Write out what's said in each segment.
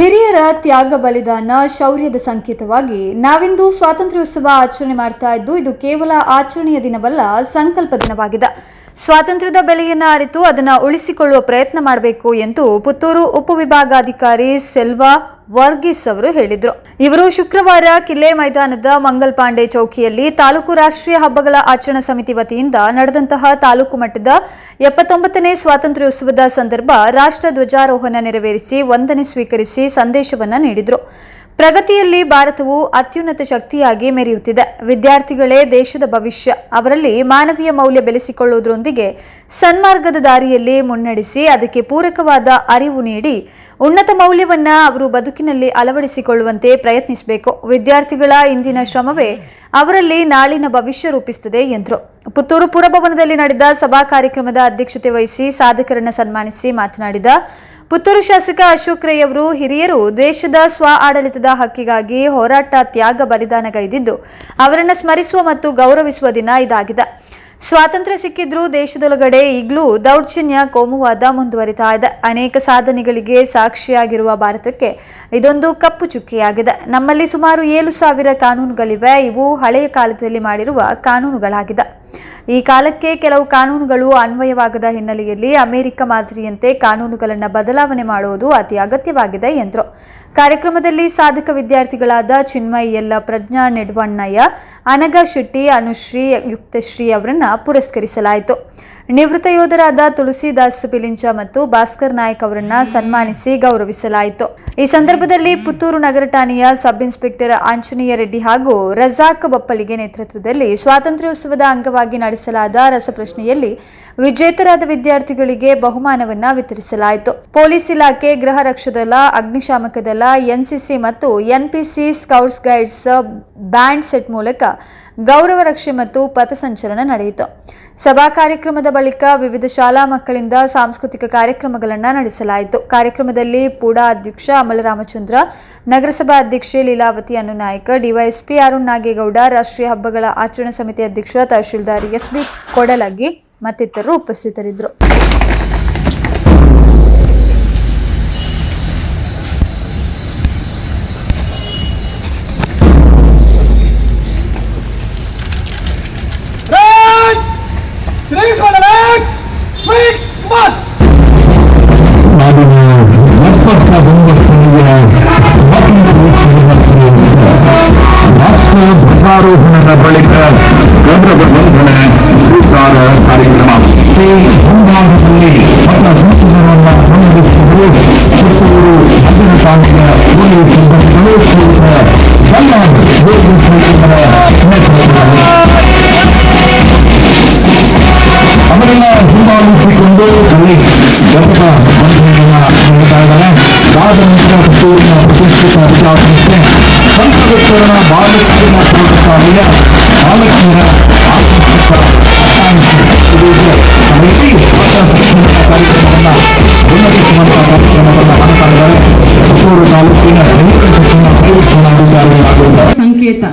ಹಿರಿಯರ ತ್ಯಾಗ ಬಲಿದಾನ ಶೌರ್ಯದ ಸಂಕೇತವಾಗಿ ನಾವಿಂದು ಸ್ವಾತಂತ್ರ್ಯೋತ್ಸವ ಆಚರಣೆ ಮಾಡ್ತಾ ಇದ್ದು, ಇದು ಕೇವಲ ಆಚರಣೆಯ ದಿನವಲ್ಲ, ಸಂಕಲ್ಪ ದಿನವಾಗಿದೆ. ಸ್ವಾತಂತ್ರ್ಯದ ಬೆಲೆಯನ್ನು ಅರಿತು ಅದನ್ನು ಉಳಿಸಿಕೊಳ್ಳುವ ಪ್ರಯತ್ನ ಮಾಡಬೇಕು ಎಂದು ಪುತ್ತೂರು ಉಪವಿಭಾಗಾಧಿಕಾರಿ ಸೆಲ್ವಾ ವರ್ಗೀಸ್ ಅವರು ಹೇಳಿದರು. ಇವರು ಶುಕ್ರವಾರ ಕಿಲ್ಲೆ ಮೈದಾನದ ಮಂಗಲ್ ಪಾಂಡೆ ಚೌಕಿಯಲ್ಲಿ ತಾಲೂಕು ರಾಷ್ಟ್ರೀಯ ಹಬ್ಬಗಳ ಆಚರಣಾ ಸಮಿತಿ ವತಿಯಿಂದ ನಡೆದಂತಹ ತಾಲೂಕು ಮಟ್ಟದ ಎಪ್ಪತ್ತೊಂಬತ್ತನೇ ಸ್ವಾತಂತ್ರ್ಯೋತ್ಸವದ ಸಂದರ್ಭ ರಾಷ್ಟ್ರ ಧ್ವಜಾರೋಹಣ ನೆರವೇರಿಸಿ ವಂದನೆ ಸ್ವೀಕರಿಸಿ ಸಂದೇಶವನ್ನು ನೀಡಿದರು. ಪ್ರಗತಿಯಲ್ಲಿ ಭಾರತವು ಅತ್ಯುನ್ನತ ಶಕ್ತಿಯಾಗಿ ಮೆರೆಯುತ್ತಿದೆ. ವಿದ್ಯಾರ್ಥಿಗಳೇ ದೇಶದ ಭವಿಷ್ಯ, ಅವರಲ್ಲಿ ಮಾನವೀಯ ಮೌಲ್ಯ ಬೆಳೆಸಿಕೊಳ್ಳುವುದರೊಂದಿಗೆ ಸನ್ಮಾರ್ಗದ ದಾರಿಯಲ್ಲಿ ಮುನ್ನಡೆಸಿ ಅದಕ್ಕೆ ಪೂರಕವಾದ ಅರಿವು ನೀಡಿ ಉನ್ನತ ಮೌಲ್ಯವನ್ನ ಅವರು ಬದುಕಿನಲ್ಲಿ ಅಳವಡಿಸಿಕೊಳ್ಳುವಂತೆ ಪ್ರಯತ್ನಿಸಬೇಕು. ವಿದ್ಯಾರ್ಥಿಗಳ ಇಂದಿನ ಶ್ರಮವೇ ಅವರಲ್ಲಿ ನಾಳಿನ ಭವಿಷ್ಯ ರೂಪಿಸುತ್ತದೆ ಎಂದರು. ಪುತ್ತೂರು ಪುರಭವನದಲ್ಲಿ ನಡೆದ ಸಭಾ ಕಾರ್ಯಕ್ರಮದ ಅಧ್ಯಕ್ಷತೆ ವಹಿಸಿ ಸಾಧಕರನ್ನು ಸನ್ಮಾನಿಸಿ ಮಾತನಾಡಿದ ಪುತ್ತೂರು ಶಾಸಕ ಅಶೋಕ್ ರೈ ಅವರು ಹಿರಿಯರು ದೇಶದ ಸ್ವ ಆಡಳಿತದ ಹಕ್ಕಿಗಾಗಿ ಹೋರಾಟ ತ್ಯಾಗ ಬಲಿದಾನಗೈದಿದ್ದು ಅವರನ್ನು ಸ್ಮರಿಸುವ ಮತ್ತು ಗೌರವಿಸುವ ದಿನ ಇದಾಗಿದೆ. ಸ್ವಾತಂತ್ರ್ಯ ಸಿಕ್ಕಿದ್ರೂ ದೇಶದೊಳಗಡೆ ಈಗಲೂ ದೌರ್ಜನ್ಯ, ಕೋಮುವಾದ ಮುಂದುವರಿತಾ ಇದೆ. ಅನೇಕ ಸಾಧನೆಗಳಿಗೆ ಸಾಕ್ಷಿಯಾಗಿರುವ ಭಾರತಕ್ಕೆ ಇದೊಂದು ಕಪ್ಪು ಚುಕ್ಕಿಯಾಗಿದೆ. ನಮ್ಮಲ್ಲಿ ಸುಮಾರು ಏಳು ಸಾವಿರ ಕಾನೂನುಗಳಿವೆ. ಇವು ಹಳೆಯ ಕಾಲದಲ್ಲಿ ಮಾಡಿರುವ ಕಾನೂನುಗಳಾಗಿದೆ. ಈ ಕಾಲಕ್ಕೆ ಕೆಲವು ಕಾನೂನುಗಳು ಅನ್ವಯವಾಗದ ಹಿನ್ನೆಲೆಯಲ್ಲಿ ಅಮೆರಿಕ ಮಾದರಿಯಂತೆ ಕಾನೂನುಗಳನ್ನು ಬದಲಾವಣೆ ಮಾಡುವುದು ಅತಿ ಅಗತ್ಯವಾಗಿದೆ ಎಂದರು. ಕಾರ್ಯಕ್ರಮದಲ್ಲಿ ಸಾಧಕ ವಿದ್ಯಾರ್ಥಿಗಳಾದ ಚಿನ್ಮಯ್ ಎಲ್ಲ ಪ್ರಜ್ಞಾ ನೆಡ್ವಣ್ಣಯ್ಯ ಅನಗ ಶೆಟ್ಟಿ, ಅನುಶ್ರೀ, ಯುಕ್ತಶ್ರೀ ಅವರನ್ನು ಪುರಸ್ಕರಿಸಲಾಯಿತು. ನಿವೃತ್ತ ಯೋಧರಾದ ತುಳಸಿದಾಸ್ ಪಿಲಿಂಚ ಮತ್ತು ಭಾಸ್ಕರ್ ನಾಯಕ್ ಅವರನ್ನ ಸನ್ಮಾನಿಸಿ ಗೌರವಿಸಲಾಯಿತು. ಈ ಸಂದರ್ಭದಲ್ಲಿ ಪುತ್ತೂರು ನಗರ ಠಾಣೆಯ ಸಬ್ ಇನ್ಸ್ಪೆಕ್ಟರ್ ಆಂಜನೇಯ ರೆಡ್ಡಿ ಹಾಗೂ ರಜಾಕ್ ಬಪ್ಪಲಿಗೆ ನೇತೃತ್ವದಲ್ಲಿ ಸ್ವಾತಂತ್ರ್ಯೋತ್ಸವದ ಅಂಗವಾಗಿ ನಡೆಸಲಾದ ರಸಪ್ರಶ್ನೆಯಲ್ಲಿ ವಿಜೇತರಾದ ವಿದ್ಯಾರ್ಥಿಗಳಿಗೆ ಬಹುಮಾನವನ್ನ ವಿತರಿಸಲಾಯಿತು. ಪೊಲೀಸ್ ಇಲಾಖೆ, ಗೃಹ ರಕ್ಷದಳ ಅಗ್ನಿಶಾಮಕ ದಳ ಎನ್ಸಿಸಿ ಮತ್ತು NPC scouts guides band set ಮೂಲಕ ಗೌರವ ರಕ್ಷೆ ಮತ್ತು ಪಥಸಂಚಲನ ನಡೆಯಿತು. ಸಭಾ ಕಾರ್ಯಕ್ರಮದ ಬಳಿಕ ವಿವಿಧ ಶಾಲಾ ಮಕ್ಕಳಿಂದ ಸಾಂಸ್ಕೃತಿಕ ಕಾರ್ಯಕ್ರಮಗಳನ್ನು ನಡೆಸಲಾಯಿತು. ಕಾರ್ಯಕ್ರಮದಲ್ಲಿ ಪೂಡಾ ಅಧ್ಯಕ್ಷ ಅಮಲರಾಮಚಂದ್ರ, ನಗರಸಭಾ ಅಧ್ಯಕ್ಷೆ ಲೀಲಾವತಿ ಅನುನಾಯಕ, ಡಿವೈಎಸ್ಪಿ ಅರುಣ್ ನಾಗೇಗೌಡ, ರಾಷ್ಟ್ರೀಯ ಹಬ್ಬಗಳ ಆಚರಣಾ ಸಮಿತಿ ಅಧ್ಯಕ್ಷ ತಹಶೀಲ್ದಾರ್ ಎಸ್ಬಿ ಕೊಡಲಗಿ ಮತ್ತಿತರರು ಉಪಸ್ಥಿತರಿದ್ದರು. Quick, march! ನಾಡಿನ ಎಪ್ಪತ್ತ ಒಂಬತ್ತನೆಯ ರಾಷ್ಟ್ರ ಧ್ವಜಾರೋಹಣದ ಬಳಿಕ ಗೌರವ ವಂದನೆ ಸ್ವೀಕಾರ ಕಾರ್ಯಕ್ರಮ ಈ ಮುಂಭಾಗದಲ್ಲಿ ಮತ ಸೂಚನೆಗಳನ್ನ ಹೊಂದಿಸುವುದು ಪುತ್ತೂರು ನಗರ ಠಾಣೆಯ ಪೊಲೀಸ್ ಸಿಬ್ಬಂದಿಗಳು ಸಹಿತ ಎಲ್ಲ ಪೊಲೀಸ್ ಸಿಬ್ಬಂದಿಗಳ ನೇತೃತ್ವದಲ್ಲಿ ಅವರೆಲ್ಲ ಹಿಂಬಾಲಿಸಿಕೊಂಡು ಅಲ್ಲಿ ದೊಡ್ಡ ವಂದನೆಯನ್ನ ನೀಡ್ತಾ ಇದ್ದಾರೆ ಪ್ರತಿಷ್ಠಿತ ವಿದ್ಯಾಸಂಸ್ಥೆ ಸಂತವಿಸ್ತರಣ ಬಾಲಕಿಯರ ಪ್ರೌಢಶಾಲೆಯ ಬಾಲಕಿಯರ ಕಾರ್ಯಕ್ರಮವನ್ನು ಸಂಕೇತ.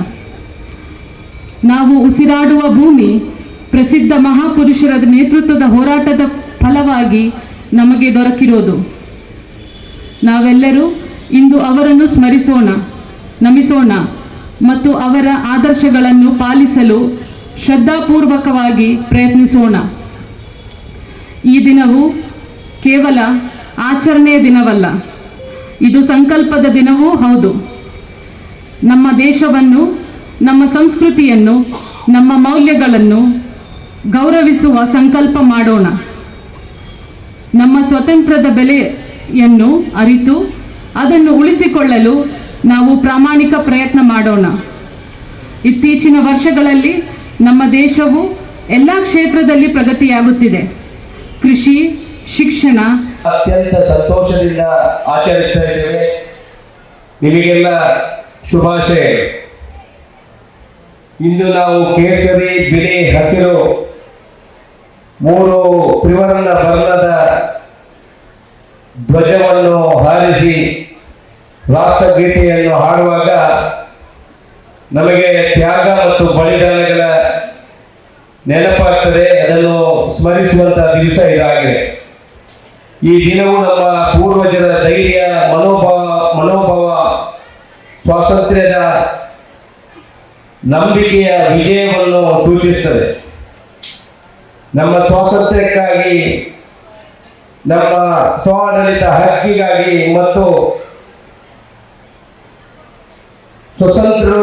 ನಾವು ಉಸಿರಾಡುವ ಭೂಮಿ ಪ್ರಸಿದ್ಧ ಮಹಾಪುರುಷರ ನೇತೃತ್ವದ ಹೋರಾಟದ ಫಲವಾಗಿ ನಮಗೆ ದೊರಕಿರೋದು. ನಾವೆಲ್ಲರೂ ಇಂದು ಅವರನ್ನು ಸ್ಮರಿಸೋಣ, ನಮಿಸೋಣ ಮತ್ತು ಅವರ ಆದರ್ಶಗಳನ್ನು ಪಾಲಿಸಲು ಶ್ರದ್ಧಾಪೂರ್ವಕವಾಗಿ ಪ್ರಯತ್ನಿಸೋಣ. ಈ ದಿನವು ಕೇವಲ ಆಚರಣೆಯ ದಿನವಲ್ಲ, ಇದು ಸಂಕಲ್ಪದ ದಿನವೂ ಹೌದು. ನಮ್ಮ ದೇಶವನ್ನು, ನಮ್ಮ ಸಂಸ್ಕೃತಿಯನ್ನು, ನಮ್ಮ ಮೌಲ್ಯಗಳನ್ನು ಗೌರವಿಸುವ ಸಂಕಲ್ಪ ಮಾಡೋಣ. ನಮ್ಮ ಸ್ವತಂತ್ರದ ಬೆಲೆಯನ್ನು ಅರಿತು ಅದನ್ನು ಉಳಿಸಿಕೊಳ್ಳಲು ನಾವು ಪ್ರಾಮಾಣಿಕ ಪ್ರಯತ್ನ ಮಾಡೋಣ. ಇತ್ತೀಚಿನ ವರ್ಷಗಳಲ್ಲಿ ನಮ್ಮ ದೇಶವು ಎಲ್ಲ ಕ್ಷೇತ್ರದಲ್ಲಿ ಪ್ರಗತಿಯಾಗುತ್ತಿದೆ. ಕೃಷಿ, ಶಿಕ್ಷಣ. ಅತ್ಯಂತ ಸಂತೋಷದಿಂದ ಆಚರಿಸ್ತಾ ಇದ್ದೇವೆ. ನಿಮಗೆಲ್ಲ ಶುಭಾಶಯ. ಇಂದು ನಾವು ಕೇಸರಿ, ಬಿಳಿ, ಹಸಿರು, ಮೂರು ತ್ರಿವರ್ಣ ವರ್ಣದ ಧ್ವಜವನ್ನು ಹಾರಿಸಿ ರಾಷ್ಟ್ರಗೀತೆಯನ್ನು ಹಾಡುವಾಗ ನಮಗೆ ತ್ಯಾಗ ಮತ್ತು ಬಲಿದಾನಗಳ ನೆನಪಾಗ್ತದೆ. ಅದನ್ನು ಸ್ಮರಿಸುವಂತಹ ದಿವಸ ಇದಾಗಿದೆ. ಈ ದಿನವು ನಮ್ಮ ಪೂರ್ವಜರ ಧೈರ್ಯ, ಮನೋಭಾವ ಮನೋಭಾವ, ಸ್ವಾತಂತ್ರ್ಯದ ನಂಬಿಕೆಯ ವಿಜಯವನ್ನು ಸೂಚಿಸುತ್ತದೆ. ನಮ್ಮ ಸ್ವಾತಂತ್ರ್ಯಕ್ಕಾಗಿ ನಮ್ಮ ಸ್ವಾಡಳಿತ ಹಕ್ಕಿಗಾಗಿ ಮತ್ತು ಸ್ವತಂತ್ರ